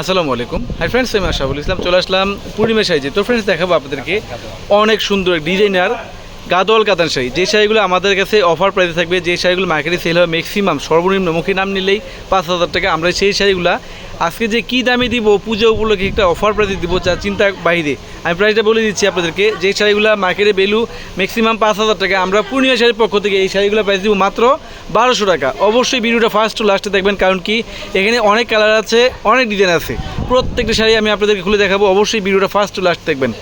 আসসালামু আলাইকুম। Hi friends আমি আশাফুল ইসলাম। চলে আসলাম পূর্ণিমা সাইজে তো ফ্রেন্ডস দেখাবো আপনাদেরকে অনেক সুন্দর ডিজাইনার গাদল কাতান শাড়ি যে শাড়িগুলো আমাদের কাছে অফার প্রাইসে থাকবে, যে শাড়িগুলো মার্কেটে সেল হবে ম্যাক্সিমাম সর্বনিম্ন মুখে নাম নিলেই পাঁচ হাজার টাকা। আমরা সেই শাড়িগুলো আজকে যে কী দামে দিব, পুজো উপলক্ষে একটা অফার প্রাইসে দিব, যা চিন্তা বাইরে আমি প্রাইসটা বলে দিচ্ছি আপনাদেরকে, যে শাড়িগুলো মার্কেটে ভ্যালু ম্যাক্সিমাম পাঁচ হাজার টাকা, আমরা পূর্ণিমা শাড়ির পক্ষ থেকে এই শাড়িগুলো প্রাইস দিব মাত্র বারোশো টাকা। অবশ্যই ভিডিওটা ফার্স্ট টু লাস্টে দেখবেন, কারণ কি এখানে অনেক কালার আছে, অনেক ডিজাইন আছে। প্রত্যেকটা শাড়ি আমি আপনাদেরকে খুলে দেখাবো, অবশ্যই ভিডিওটা ফার্স্ট টু লাস্ট দেখবেন।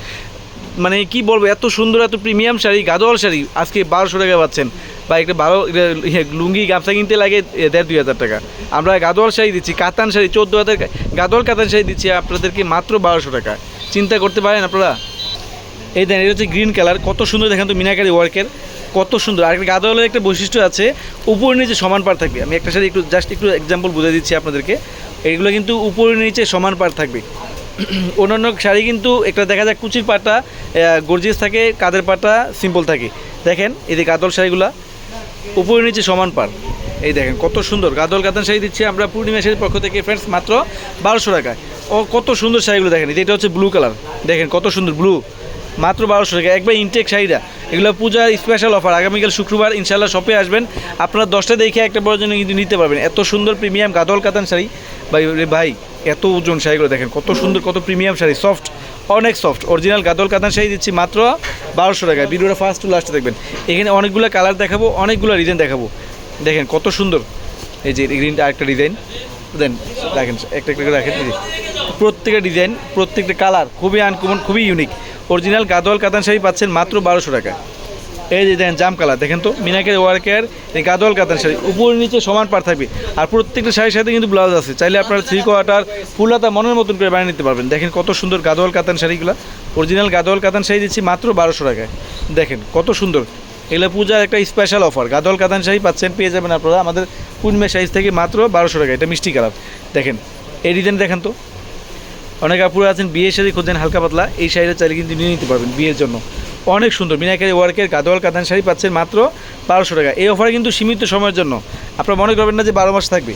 মানে কি বলব, এত সুন্দর, এত প্রিমিয়াম শাড়ি, গাদোয়াল শাড়ি, আজকে বারোশো টাকা পাচ্ছেন। বা একটা এটা ইয়ে লুঙ্গি গামছা কিনতে লাগে দেড়, দুই হাজার টাকা। আমরা গাদোয়াল শাড়ি দিচ্ছি, কাতান শাড়ি, চোদ্দ হাজার গাদোয়াল কাতান শাড়ি দিচ্ছি আপনাদেরকে মাত্র বারোশো টাকা। চিন্তা করতে পারেন আপনারা? এই দেখেন এটা হচ্ছে গ্রিন কালার, কত সুন্দর দেখেন তো মিনাকারি ওয়ার্কের, কত সুন্দর। আর গাদোয়ালের একটা বৈশিষ্ট্য আছে, উপর নিচে সমান পার থাকবে। আমি একটা শাড়ি একটু, জাস্ট একটু এক্সাম্পল বুঝে দিচ্ছি আপনাদেরকে। এগুলো কিন্তু উপর নিচে সমান পার থাকবে। অন্যান্য শাড়ি কিন্তু একটা দেখা যায় কুচির পাটা গর্জিয়াস থাকে, কাদের পাটা সিম্পল থাকে। দেখেন, এই যে গাদল শাড়িগুলা। উপরে নিচে সমান পার। এই দেখেন, কত সুন্দর। গাদল গাদান শাড়ি দিচ্ছি আমরা পূর্ণিমা শাড়ির পক্ষ থেকে ফ্রেন্ডস মাত্র বারোশো টাকায়। ও কত সুন্দর শাড়িগুলো দেখেন এটা হচ্ছে ব্লু কালার দেখেন, কত সুন্দর ব্লু মাত্র বারোশো টাকা একবার ইনটেক শাড়িটা, এগুলো পূজার স্পেশাল অফার আগামীকাল শুক্রবার ইনশাল্লাহ শপে আসবেন। আপনারা দশটা দেখে একটা বড় জন্য কিন্তু নিতে পারবেন। এত সুন্দর প্রিমিয়াম গাদল কাতান শাড়ি। ভাই ভাই, এত ওজন শাড়িগুলো দেখেন, কত সুন্দর, কত প্রিমিয়াম শাড়ি। সফট অনেক সফট অরিজিনাল গাদল কাতান শাড়ি দিচ্ছি মাত্র বারোশো টাকা ভিডিওটা ফার্স্ট টু লাস্টে দেখবেন। এখানে অনেকগুলো কালার দেখাবো, অনেকগুলো ডিজাইন দেখাবো। দেখেন, কত সুন্দর। এই যে গ্রিনটা আরেকটা ডিজাইন দেন, দেখেন, একটা একটা করে যে। প্রত্যেকটা ডিজাইন প্রত্যেকটা কালার খুবই আনকমন খুবই ইউনিক অরিজিনাল গাদোয়াল কাতান শাড়ি পাচ্ছেন মাত্র বারোশো টাকা এই যে দেখেন জাম কালার দেখেন তো মিনাকের ওয়ার্কের এই গাদোয়াল কাতান শাড়ি উপর নিচে সমান পার থাকবে। আর প্রত্যেকটা শাড়ির সাথে কিন্তু ব্লাউজ আছে চাইলে আপনারা থ্রি কোয়ার্টার ফুল হাতা মনের মতন করে বানিয়ে নিতে পারবেন। দেখেন কত সুন্দর গাদোয়াল কাতান শাড়িগুলো অরিজিনাল গাদোয়াল কাতান শাড়ি দিচ্ছি মাত্র বারোশো টাকায়। দেখেন কত সুন্দর। এগুলো পূজার একটা স্পেশাল অফার গাদল কাতান শাড়ি পাচ্ছেন পেয়ে যাবেন আপনারা আমাদের পূর্ণিমা সাইজ থেকে মাত্র বারোশো টাকা এটা মিষ্টি কালার। দেখেন এই ডিজাইন দেখেন তো। অনেক আপুরা আছেন বিয়ের শাড়ি খোঁজেন হালকা পাতলা এই শাড়িটা চাইলে কিন্তু নিয়ে নিতে পারবেন বিয়ের জন্য। অনেক সুন্দর। মিনাকারি ওয়ার্কের গাদোয়াল কাতান শাড়ি পাচ্ছেন মাত্র বারোশো টাকা। এই অফারে কিন্তু সীমিত সময়ের জন্য। আপনারা মনে করবেন না যে বারো মাস থাকবে।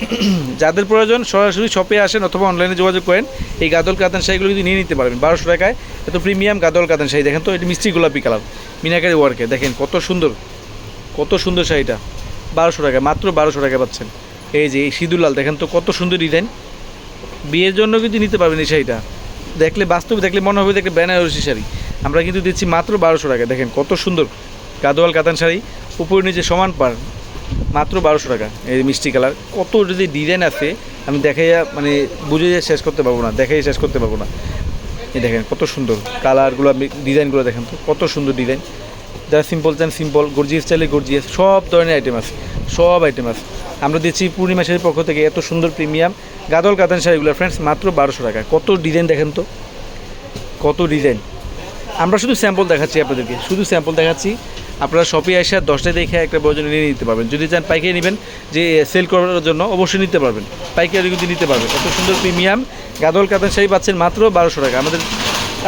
যাদের প্রয়োজন সরাসরি শপে আসেন অথবা অনলাইনে যোগাযোগ করেন, এই গাদল কাতান শাড়িগুলো কিন্তু নিয়ে নিতে পারবেন। বারোশো টাকায় এত প্রিমিয়াম গাদল কাতান শাড়ি। দেখেন তো, এটি মিষ্টি গোলাপি কালার মিনাকারি ওয়ার্কে দেখেন কত সুন্দর কত সুন্দর শাড়িটা। বারোশো টাকা, মাত্র বারোশো টাকা পাচ্ছেন। এই যে, এই সিঁদুর লাল, দেখেন তো, কত সুন্দর ডিজাইন বিয়ের জন্য কিন্তু নিতে পারবেন এই শাড়িটা। দেখলে বাস্তবে দেখলে মনে হবে দেখলে বেনারসি শাড়ি। আমরা কিন্তু দিচ্ছি মাত্র বারোশো টাকা। দেখেন কত সুন্দর গাদোয়াল কাতান শাড়ি। উপরে নিচে সমান পার, মাত্র বারোশো টাকা। এই মিষ্টি কালার। কত যদি ডিজাইন আছে, আমি দেখাইয়া মানে বুঝে শেষ করতে পারব না দেখাই শেষ করতে পারব না। এই দেখেন কত সুন্দর কালারগুলো ডিজাইনগুলো দেখেন তো, কত সুন্দর ডিজাইন। যারা সিম্পল চান সিম্পল গর্জিয়াস চাইলে গর্জিয়াস সব ধরনের আইটেম আছে, সব আইটেম আছে। আমরা দিচ্ছি পূর্ণিমা শাড়ির পক্ষ থেকে এত সুন্দর প্রিমিয়াম গাদল কাতান শাড়িগুলো ফ্রেন্ডস মাত্র বারোশো টাকা। কত ডিজাইন দেখেন তো, কত ডিজাইন। আমরা শুধু স্যাম্পল দেখাচ্ছি আপনাদেরকে, শুধু স্যাম্পল দেখাচ্ছি। আপনারা শপে এসে দশটায় দেখে একটা প্রয়োজন নিয়ে নিতে পারবেন। যদি চান পাইকারি নেবেন, যে সেল করার জন্য অবশ্যই নিতে পারবেন। পাইকারি কিন্তু নিতে পারবেন। এত সুন্দর প্রিমিয়াম গাদল কাতান শাড়ি পাচ্ছেন মাত্র বারোশো টাকা। আমাদের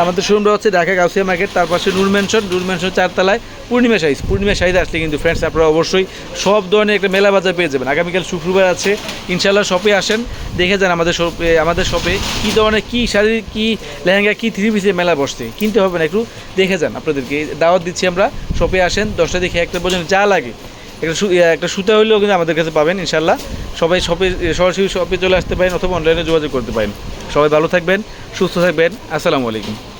আমাদের শোরুমটা হচ্ছে ঢাকা গাউসিয়া মার্কেট তার পাশে নূর ম্যানশন নূর ম্যানশন চারতলায় পূর্ণিমা সাইজ। পূর্ণিমা সাইজ আসলে কিন্তু ফ্রেন্ডস আপনারা অবশ্যই সব ধরনের একটা মেলা বাজার পেয়ে যাবেন। আগামীকাল শুক্রবার আছে ইনশাল্লাহ শপে আসেন, দেখে যান আমাদের শপে আমাদের শপে কী ধরনের, কী শাড়ির কী লেহেঙ্গা, কী থ্রি পিসের মেলা বসছে। কিনতে হবে না, একটু দেখে যান আপনাদেরকে। দাওয়াত দিচ্ছি আমরা শপে আসেন, দশটা দেখে একটা পর্যন্ত যা লাগে। একটা একটা সুতা হলেও কিন্তু আমাদের কাছে পাবেন ইনশাল্লাহ সবাই শপে, সরাসরি শপে চলে আসতে পারেন অথবা অনলাইনে যোগাযোগ করতে পারেন। সবাই ভালো থাকবেন, সুস্থ থাকবেন। আসসালামু আলাইকুম।